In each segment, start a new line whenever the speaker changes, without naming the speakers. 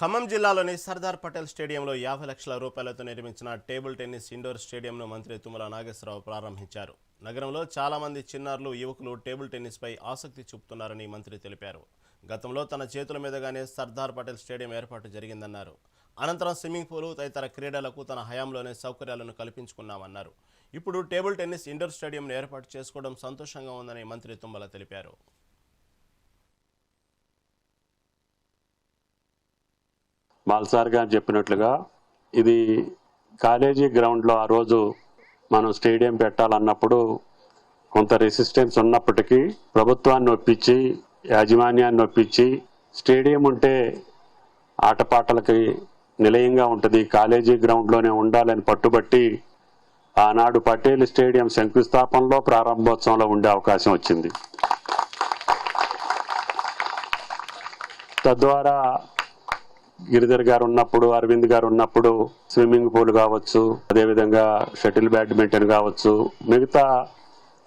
ఖమ్మం జిల్లాలోని సర్దార్ పటేల్ స్టేడియంలో యాభై లక్షల రూపాయలతో నిర్మించిన టేబుల్ టెన్నిస్ ఇండోర్ స్టేడియంను మంత్రి తుమ్మల నాగేశ్వరరావు ప్రారంభించారు. నగరంలో చాలా మంది చిన్నారులు యువకులు టేబుల్ టెన్నిస్పై ఆసక్తి చూపుతున్నారని మంత్రి తెలిపారు. గతంలో తన చేతుల మీదుగానే సర్దార్ పటేల్ స్టేడియం ఏర్పాటు జరిగిందన్నారు. అనంతరం స్విమ్మింగ్ పూలు తదితర క్రీడలకు తన హయాంలోనే సౌకర్యాలను కల్పించుకున్నామన్నారు. ఇప్పుడు టేబుల్ టెన్నిస్ ఇండోర్ స్టేడియంను ఏర్పాటు చేసుకోవడం సంతోషంగా ఉందని మంత్రి తుమ్మల తెలిపారు.
బాల్సార్ గారు చెప్పినట్లుగా ఇది కాలేజీ గ్రౌండ్లో ఆ రోజు మనం స్టేడియం పెట్టాలన్నప్పుడు కొంత రెసిస్టెన్స్ ఉన్నప్పటికీ ప్రభుత్వాన్ని ఒప్పించి యాజమాన్యాన్ని ఒప్పించి స్టేడియం ఉంటే ఆటపాటలకి నిలయంగా ఉంటుంది కాలేజీ గ్రౌండ్లోనే ఉండాలని పట్టుబట్టి ఆనాడు పటేల్ స్టేడియం శంకుస్థాపనలో ప్రారంభోత్సవంలో ఉండే అవకాశం వచ్చింది. తద్వారా గిరిధర్ గారు ఉన్నప్పుడు అరవింద్ గారు ఉన్నప్పుడు స్విమ్మింగ్ పూల్ కావచ్చు అదేవిధంగా షటిల్ బ్యాడ్మింటన్ కావచ్చు మిగతా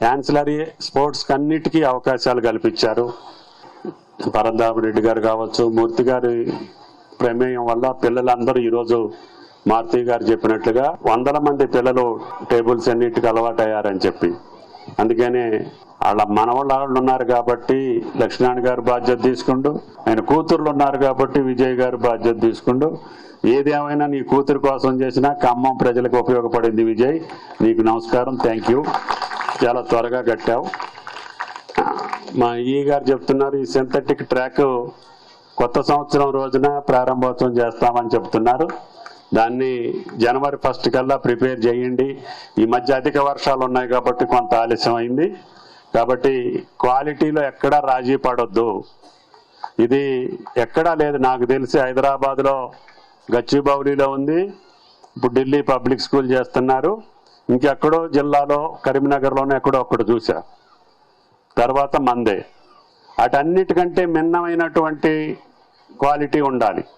యాన్సిలరీ స్పోర్ట్స్ అన్నిటికీ అవకాశాలు కల్పించారు. పరంధామ రెడ్డి గారు కావచ్చు మూర్తి గారి ప్రమేయం వల్ల పిల్లలందరూ ఈరోజు మారుతి గారు చెప్పినట్లుగా వందల మంది పిల్లలు టేబుల్స్ అన్నిటికీ అలవాటు అయ్యారని చెప్పి. అందుకనే వాళ్ళ మనవాళ్ళు ఉన్నారు కాబట్టి లక్ష్మణ్ గారు బాధ్యత తీసుకుంటూ ఆయన కూతుర్లు ఉన్నారు కాబట్టి విజయ్ గారు బాధ్యత తీసుకుంటూ ఏదేమైనా నీ కూతురు కోసం చేసినా ఖమ్మం ప్రజలకు ఉపయోగపడింది విజయ్. నీకు నమస్కారం థ్యాంక్ యూ చాలా త్వరగా కట్టావు. మా ఈ గారు చెప్తున్నారు ఈ సింథటిక్ ట్రాక్ కొత్త సంవత్సరం రోజున ప్రారంభోత్సవం చేస్తామని చెప్తున్నారు. దాన్ని జనవరి ఫస్ట్ కల్లా ప్రిపేర్ చేయండి. ఈ మధ్య అధిక వర్షాలు ఉన్నాయి కాబట్టి కొంత ఆలస్యం అయింది కాబట్టి క్వాలిటీలో ఎక్కడా రాజీ పడొద్దు. ఇది ఎక్కడా లేదు. నాకు తెలిసి హైదరాబాద్లో గచ్చిబౌలిలో ఉంది. ఇప్పుడు ఢిల్లీ పబ్లిక్ స్కూల్ చేస్తున్నారు. ఇంకెక్కడో జిల్లాలో కరీంనగర్లోనే ఎక్కడో ఒకటి చూసా. తర్వాత మందే. అటన్నిటికంటే మిన్నమైనటువంటి క్వాలిటీ ఉండాలి.